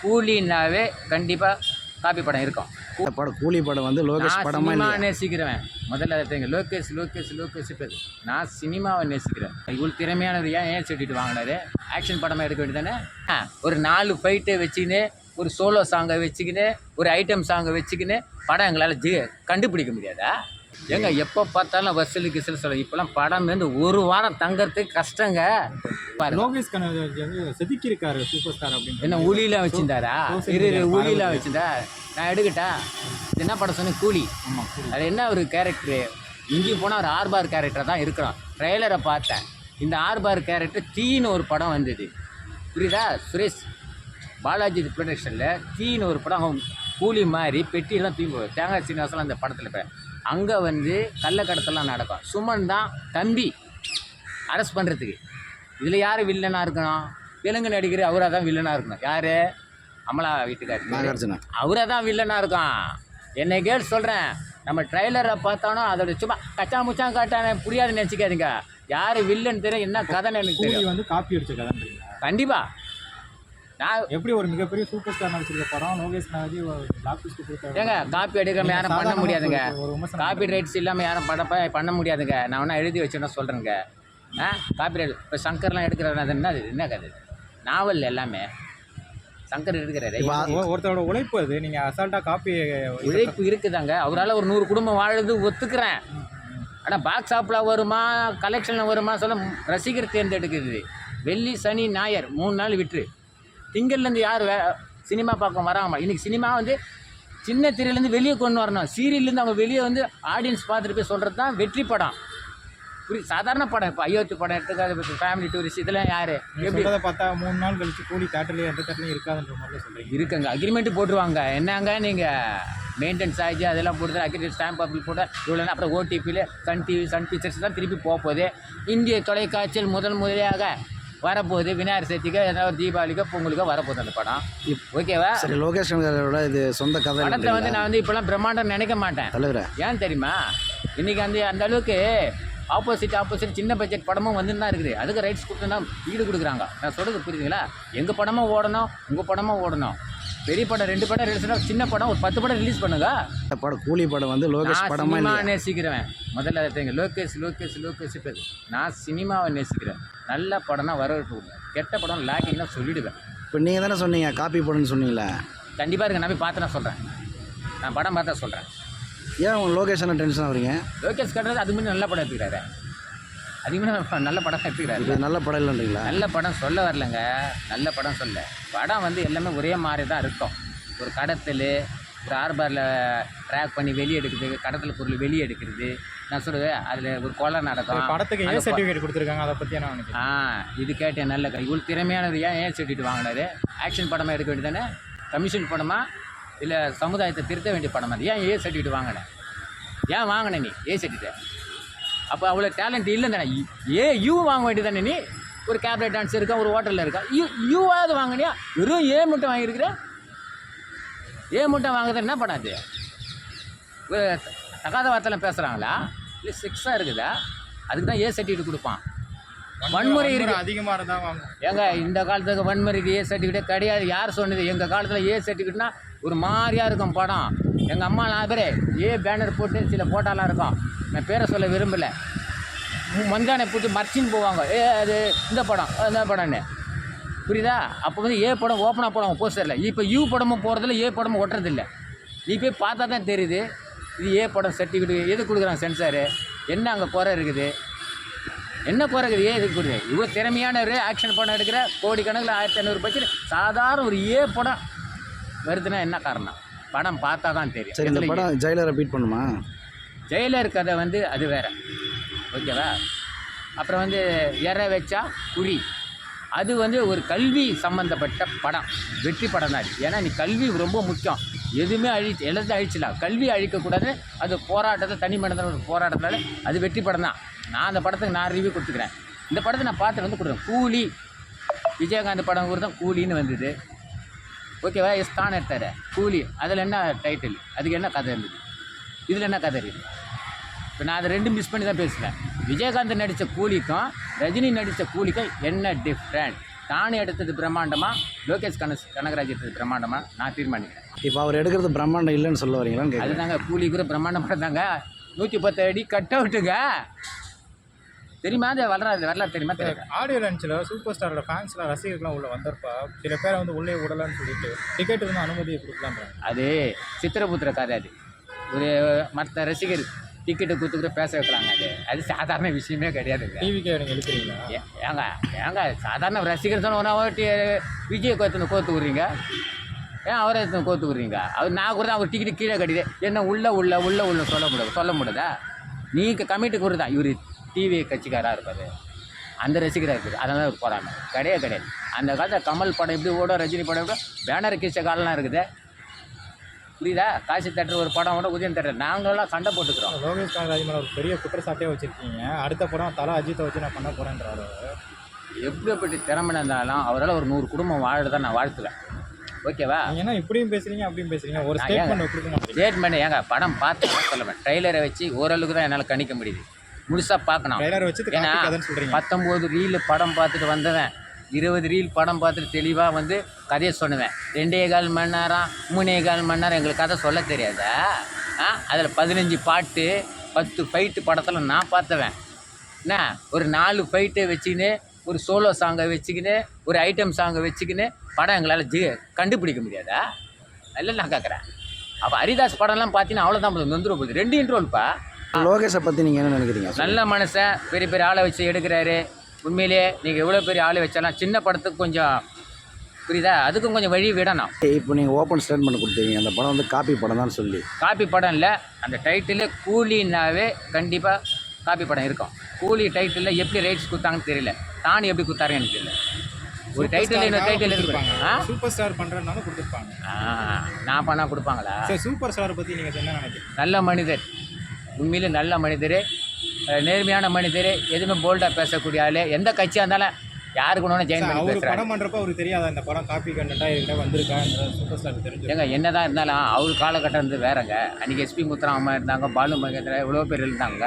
கூலினாவே கண்டிப்பாக காப்பி படம் இருக்கும். படம் கூலி படம் வந்து லோகேஷ் நான் படமா இல்லையா? நேசிக்கிறவன். முதல்ல தெரியுங்க லோகேஷ் லோகேஷ் லோகேஷ் பேர். நான் சினிமாவை நேசிக்கிறேன். இவ்வளோ திறமையானவர் ஏன் ஏன் சொல்லிட்டு வாங்கினாரு? ஆக்ஷன் படமாக எடுக்க வேண்டியதானே? ஒரு நாலு ஃபைட்டை வச்சுக்கின்னு ஒரு சோலோ சாங்கை வச்சுக்கின்னு ஒரு ஐட்டம் சாங்கை வச்சுக்கின்னு படம் எங்களால் ஜி கண்டுபிடிக்க முடியாதா? ஏங்க எப்போ பார்த்தாலும் வசூலு கிசல் சொல்ல இப்போலாம் படம் வந்து ஒரு வாரம் தங்கறதுக்கு கஷ்டங்க. லோகேஷ் கனகராஜ் வந்து செதுக்கி இருக்காரு சூப்பர் ஸ்டார் அப்படின்னு என்ன ஊழிலாம் வச்சிருந்தாரா இரு ஊழிலாம் வச்சிருந்தா? நான் எடுக்கட்டா? என்ன படம் சொன்னேன்? கூலி. ஆமா அது என்ன ஒரு கேரக்டரு இங்கேயும் போனால் ஒரு ஆர்பார் கேரக்டர் தான் இருக்கிறோம். ட்ரெய்லரை பார்த்தேன். இந்த ஆர்பார் கேரக்டர் தீன்னு ஒரு படம் வந்தது. புரியுதா? சுரேஷ். பாலாஜி ப்ரொடக்ஷனில் தீன்னு ஒரு படம் கூலி மாதிரி பெட்டியெல்லாம் தூங்கி தேங்காய் சீனிவாசலாம் அந்த படத்தில் இப்போ அங்கே வந்து கள்ளக்கடத்தெல்லாம் நடக்கும். சுமன் தான் தம்பி. அரெஸ்ட் பண்ணுறதுக்கு இதில் யார் வில்லனாக இருக்கணும் தெலுங்கு நடிகர் அவராக தான் வில்லனாக இருக்கணும். யார்? அமலா வீட்டுக்காரர் நாகார்ஜுனா. அவராக தான் வில்லனாக இருக்கும் என்னை கேட்டு சொல்கிறேன் நம்ம ட்ரைலரை பார்த்தானோ அதோட சும்மா கச்சா முச்சா காட்டான புரியாது நினச்சிக்காதீங்க. யார் வில்லன் தெரியும் என்ன கதைன்னு எனக்கு கூலி தெரியும். வந்து காப்பி அடிச்ச கதைன்றீங்களா கண்டிப்பாக நான் எப்படி ஒரு மிகப்பெரிய சூப்பர் ஸ்டார் நடிச்சிருக்க படம்? லோகேஷ் கொடுத்த ஏங்க காப்பி அடிக்காம யாரும் பண்ண முடியாதுங்க. காப்பி ரைட்ஸ் இல்லாமல் யாரும் படம் பண்ண முடியாதுங்க. நான் வேணா எழுதி வச்சேன்னா சொல்கிறேங்க ஆ காப்பி ரைட் இப்போ சங்கர்லாம் எடுக்கிறாரு அது என்ன அது? என்ன கதை? நாவல் எல்லாமே. சங்கர் எடுக்கிறாரு. ஒருத்தரோட உழைப்பு அது. நீங்க அசால்ட்டா காப்பி உழைப்பு இருக்குதாங்க. அவரால் ஒரு நூறு குடும்பம் வாழுது ஒத்துக்கிறேன். ஆனால் பாக்ஸ் ஆஃபில் வருமா கலெக்ஷனில் வருமா சொல்ல ரசிகர் தேர்ந்தெடுக்கிறது வெள்ளி சனி ஞாயர் மூணு நாள் விட்டுரு. திங்கள்லேருந்து யார் வே சினிமா பார்க்க வராமல் இன்றைக்கி சினிமா வந்து சின்ன திரையிலேருந்து வெளியே கொண்டு வரணும். சீரியல்லேருந்து அவங்க வெளியே வந்து ஆடியன்ஸ் பார்த்துட்டு போய் சொல்கிறது தான் வெற்றி படம். புரி சாதாரண படம் இப்போ அயோத்தி படம் எடுத்துக்காது ஃபேமிலி டூரிஸ்ட் இதெல்லாம் யார்? எப்படி? பார்த்தா மூணு நாள் கழிச்சு கூலி தேட்டர்லயே எந்த தேட்டர்லயும் இருக்காதுன்ற மாதிரி சொல்றீங்க. இருக்குங்க. அக்ரிமெண்ட் போட்டுருவாங்க. என்னங்க நீங்கள் மெயின்டெனன்ஸ் சார்ஜ் அதெல்லாம் போட்டு அக்ரிமெண்ட் ஸ்டாம்ப் அப்படி போட்டு இவ்வளோ அப்புறம் ஓடிபியில் சன் டிவி சன் பிக்சர்ஸ் தான் திருப்பி போக போகுது இந்திய தொலைக்காட்சியில் முதல் முதலியாக வரப்போகுது. விநாயகர் சதுர்த்திக்கோ ஏதாவது தீபாவளிக்கோ பொங்கலுக்கோ வரப்போகுது அந்த படம். ஓகேவா? சரி லோகேஷ் கனகரோட இது சொந்த கதை படத்தை வந்து? நான் வந்து இப்போலாம் பிரம்மாண்டம் நினைக்க மாட்டேன். தலைவரே. ஏன் தெரியுமா? இன்றைக்கி அந்த அந்த அளவுக்கு ஆப்போசிட் ஆப்போசிட் சின்ன பட்ஜெட் படமும் வந்துன்னு தான் இருக்குது. அதுக்கு ரைட்ஸ் கொடுத்தா ஈடு கொடுக்குறாங்க. நான் சொல்கிறது புரியுதுங்களா? எங்கள் படமும் ஓடணும்? உங்கள் படமும் ஓடணும். பெரிய படம் ரெண்டு படம் ரிலீஸ் சின்ன படம் ஒரு பத்து படம் ரிலீஸ் பண்ணுங்க. இந்த படம் கூலி படம் வந்து லோகேஷ் நான் படமா சினிமா இல்லையா? நேசிக்கிறவன். முதல்ல அதை லோகேஷ் லோகேஷ் லோகேஷ் பேர். நான் சினிமாவை நேசிக்கிறேன். நல்ல படம்னா வரவேற்பு கெட்ட படம் லேக்கிங்னா சொல்லிடுவேன். இப்போ நீங்கள் தானே சொன்னீங்க காப்பி படம்னு சொன்னீங்களே? கண்டிப்பாக இருக்கு நான் போய் பார்த்து நான் சொல்கிறேன் நான் படம் பார்த்தா சொல்கிறேன் ஏன் உங்க லோகேஷ் என்ன டென்ஷன் ஆகுறீங்க லோகேஷ் கட்டுறது அது முன்னாடி நல்ல படம் எடுத்துக்கிறாரு. அதிகமாக நல்ல படம் எடுத்துக்கிறாரு. இது நல்ல படம் இல்லைன்றீங்களா? நல்ல படம் சொல்ல வரலங்க. நல்ல படம் சொல்ல. படம் வந்து எல்லாமே ஒரே மாதிரி தான் இருக்கும். ஒரு கடத்தல் ஒரு ஆர்பாரில் ட்ராக் பண்ணி வெளியே எடுக்கிறது கடத்தல் பொருள் வெளியே எடுக்கிறது. நான் சொல்லுவேன் அதில் ஒரு கொலை நடக்கும். படத்துக்கு ஏ அந்த ப- சர்டிஃபிகேட் கொடுத்துருக்காங்க? அதை என்ன நினைக்கிறேன் ஆ இது கேட்டேன் நல்ல இவ்வளோ திறமையானவர் ஏன் ஏன் சர்டிஃபிகேட் வாங்கினாரு ஆக்ஷன் படமாக எடுக்க வேண்டியதானே கமிஷன் படமா? இல்லை சமுதாயத்தை திருத்த வேண்டிய படமா அது. ஏன் ஏ சர்டிஃபிகேட் வாங்கினேன் ஏன் வாங்கின நீ? ஏ சர்டிஃபிகேட் அப்போ அவ்வளோ டேலண்ட் இல்லை தானே. ஏ யூ வாங்க வேண்டியது தானே நீ? ஒரு கேப்ரேட் டான்ஸ் இருக்கா ஒரு ஹோட்டலில் இருக்கா? யூ யூவாவது வாங்கினியா? வெறும் ஏ மட்டும் வாங்கியிருக்கிற? ஏ மட்டும் வாங்குறது என்ன பண்ணாது ஒரு தகாத வார்த்தைலாம் பேசுகிறாங்களா இல்லை சிக்ஸாக இருக்குதா? அதுக்கு தான் ஏ சர்டிஃபிகேட் கொடுப்பான். வன்முறை இருக்கு. அதிகமா இருந்தா வாங்க. ஏங்க இந்த காலத்துக்கு வன்முறைக்கு ஏ சர்டிஃபிகேட் கிடையாது. யார் சொன்னது? எங்கள் காலத்தில் ஏ சர்டிஃபிகேட்னா ஒரு மாதிரியாக இருக்கும் படம். எங்கள் அம்மா நான் பேர் ஏ பேனர் போட்டு சில போட்டாலாம் இருக்கும். நான் பேரை சொல்ல விரும்பலை. மஞ்சானை போட்டு மறைச்சின்னு போவாங்க. ஏ அது இந்த படம் இந்த படம்னு. புரியுதா? அப்போ வந்து ஏ படம் ஓப்பனாக படம் போஸ்டரில் இப்போ யூ படமும் போகிறதில்ல ஏ படமும் ஒட்டுறதில்ல. நீ போய் பார்த்தா தான் தெரியுது. இது ஏ படம் சர்டிஃபிகேட் எது கொடுக்குறாங்க சென்சாரு என்ன அங்கே குறை இருக்குது? என்ன குறை இருக்குது? ஏ இதுக்கு கொடுக்குது? இவ்வளோ திறமையானவர் ஆக்ஷன் படம் எடுக்கிற கோடிக்கணக்கில் ஆயிரத்தி ஐநூறு பட்சத்தில் சாதாரண ஒரு ஏ படம் வருதுன்னா என்ன காரணம்? படம் பார்த்தா தான் தெரியும். சரி இந்த படம் ஜெயிலரை பீட் பண்ணுமா? ஜெயிலர் கதை வந்து அது வேற. ஓகேவா? அப்புறம் வந்து எற வச்சா குறி அது வந்து ஒரு கல்வி சம்மந்தப்பட்ட படம். வெற்றி படம் தான் ஏன்னா நீ கல்வி ரொம்ப முக்கியம். எதுவுமே அழி எல்லாத்தையும் அழிச்சிடலாம். கல்வி அழிக்கக்கூடாது. அது போராட்டத்தை தனி மனிதன ஒரு போராட்டத்தால் அது வெற்றி படம் தான். நான் அந்த படத்துக்கு நான் ரிவ்யூ கொடுத்துக்கிறேன். இந்த படத்தை நான் பார்த்து வந்து கொடுக்குறேன். கூலி. விஜயகாந்த் படம் கூட தான் கூலின்னு வந்தது. ஓகேவா? எஸ் தான் எடுத்தார் கூலி. அதில் என்ன டைட்டில் அதுக்கு என்ன கதை இருந்தது? இதில் என்ன கதை இருக்குது? இப்போ நான் அதை ரெண்டும் மிஸ் பண்ணி தான் பேசுகிறேன் விஜயகாந்த் நடித்த கூலிக்கும் ரஜினி நடித்த கூலிக்கும் என்ன டிஃப்ரெண்ட் நான் எடுத்தது பிரம்மாண்டமா? லோகேஷ் கனஸ் கனகராஜ் எடுத்தது பிரம்மாண்டமா? நான் தீர்மானிக்கிறேன். இப்போ அவர் எடுக்கிறது பிரம்மாண்டம் இல்லைன்னு சொல்ல வரீங்களான்னு அதுதாங்க கூலி கூட பிரம்மாண்டம் படத்தாங்க நூற்றி பத்து அடி கட் அவுட்டுங்க தெரியுமா? அது வரலாறு வரலாறு தெரியுமா? தெரியல ஆடியோ லான்ச்சில் சூப்பர் ஸ்டாரோட ஃபேன்ஸ்லாம் ரசிகர்கள்லாம் உள்ள வந்தப்பா சில பேரை வந்து உள்ளே விடலான்னு சொல்லிட்டு டிக்கெட் வந்து அனுமதியை கொடுக்கலான்றாங்க அது சித்திரபுத்திர கதை அது. ஒரு மற்ற ரசிகர் டிக்கெட்டு கொடுத்துக்கிட்டு பேச வைக்கலாங்க அது. அது சாதாரண விஷயமே கிடையாதுங்க டிவிக்கே நீங்கள் எழுப்புறீங்களா ஏ- ஏங்க ஏங்க சாதாரண ரசிகர் சொன்ன விஜய் கோத்துன்னு கோத்து விட்றீங்க? ஏன் அவரை கோத்து விட்றீங்க? அவர் நான் கூட அவர் டிக்கெட்டு கீழே கட்டிது என்ன உள்ள உள்ள உள்ள உள்ள சொல்ல முடியாது சொல்ல முடியாதா? நீங்கள் கமிட்டி கூட தான் இவர் டிவி கட்சிக்காராக இருப்பார். அந்த ரசிகராக இருக்குது அதனால அவர் போகிறாங்க கிடையாது கிடையாது. அந்த காலத்தில் கமல் படம் எப்படி ஓடும் ரஜினி படம் எப்படி பேனர் கிச்ச காலம்லாம் இருக்குது. புரியுதா? காசி தேட்டர் ஒரு படம் கூட உதயம் தேட்டர் நாங்களெல்லாம் சண்டை போட்டுக்கிறோம். லோகேஷ் கனகராஜ் மேலே ஒரு பெரிய குற்றச்சாட்டே வச்சிருக்கீங்க. அடுத்த படம் தலை அஜித்தை வச்சு நான் பண்ண போகிறேன்றாரு எப்படிப்பட்ட திறமை இருந்தாலும் அவரால் ஒரு நூறு குடும்பம் வாழதான் நான் வாழ்த்துவேன். ஓகேவா? என்ன இப்படியும் பேசுறீங்க அப்படியும் பேசுறீங்க? ஒரு ஸ்டேட்மெண்ட் ஸ்டேட்மெண்ட் ஏங்க படம் பார்த்து சொல்லுவேன் ட்ரெய்லரை வச்சு ஓரளவுக்கு தான் என்னால் கணிக்க முடியுது. முழுசாக பார்க்கணும். ஏன்னா பத்தொம்போது ரீல் படம் பார்த்துட்டு வந்தவன். இருபது ரீல் படம் பார்த்துட்டு தெளிவாக வந்து கதையை சொன்னுவேன் ரெண்டே கால் மணி நேரம் மூணே கால் மணி நேரம் எங்களுக்கு கதை சொல்ல தெரியாதா? ஆ? அதில் பதினஞ்சு பாட்டு பத்து ஃபைட்டு படத்தில் நான் பார்த்தவன். என்ன? ஒரு நாலு ஃபைட்டை வச்சுக்கின்னு ஒரு சோலோ சாங்கை வச்சுக்கின்னு ஒரு ஐட்டம் சாங்கை வச்சுக்கின்னு படம் எங்களால் ஜி கண்டுபிடிக்க முடியாதா? இல்லை நான் கேட்குறேன் அப்போ ஹரிதாஸ் படம்லாம் பார்த்தீங்கன்னா அவ்வளோதான் நொந்துரு போகுது. ரெண்டு இன்ட்ரோல்ப்பா லோகேஷை பற்றி நீங்கள் என்ன நினைக்கிறீங்க? நல்ல மனுஷன் பெரிய பெரிய ஆளை வச்சு எடுக்கிறாரு. உண்மையிலேயே நீங்கள் எவ்வளோ பெரிய ஆளை வச்சாலும் சின்ன படத்துக்கு கொஞ்சம் புரியுதா? அதுக்கும் கொஞ்சம் வழி விடணும். இப்போ நீங்கள் ஓப்பன் ஸ்டேட்மெண்ட் கொடுத்தீங்க. அந்த படம் வந்து காப்பி படம் தான் சொல்லி. காப்பி படம் இல்லை. அந்த டைட்டில் கூலினாவே கண்டிப்பாக காப்பி படம் இருக்கும். கூலி டைட்டிலில் எப்படி ரைட்ஸ் கொடுத்தாங்கன்னு தெரியல. தானி எப்படி கொடுத்தாருன்னு எனக்கு தெரியல. ஒரு டைட்டில் இன்னொரு டைட்டில் ஆ? சூப்பர் ஸ்டார் பண்ணுறதுனால கொடுத்துருப்பாங்க நான் பண்ணால் கொடுப்பாங்களா? சரி சூப்பர் ஸ்டாரை பற்றி நீங்கள் என்ன நினைக்கிறீங்க? நல்ல மனிதர். உண்மையிலே நல்ல மனிதர் நேர்மையான மனிதர் எதுவுமே போல்டாக பேசக்கூடிய ஆள் எந்த கட்சியாக இருந்தாலும் யாருக்கு ஒன்று ஜெயின் பண்ணி பேசுகிறாரு படம் பண்ணுறப்ப அவருக்கு தெரியாதா இந்த படம் காப்பி கண்டா இதுக்கிட்ட வந்திருக்கா சூப்பர் ஸ்டார் தெரிஞ்சு ஏங்க என்னதான் இருந்தாலும் அவர் காலகட்டம் வந்து வேறங்க. அன்றைக்கி எஸ்பி முத்துராம இருந்தாங்க பாலு மகேந்திரா இவ்வளோ பேர் இருந்தாங்க.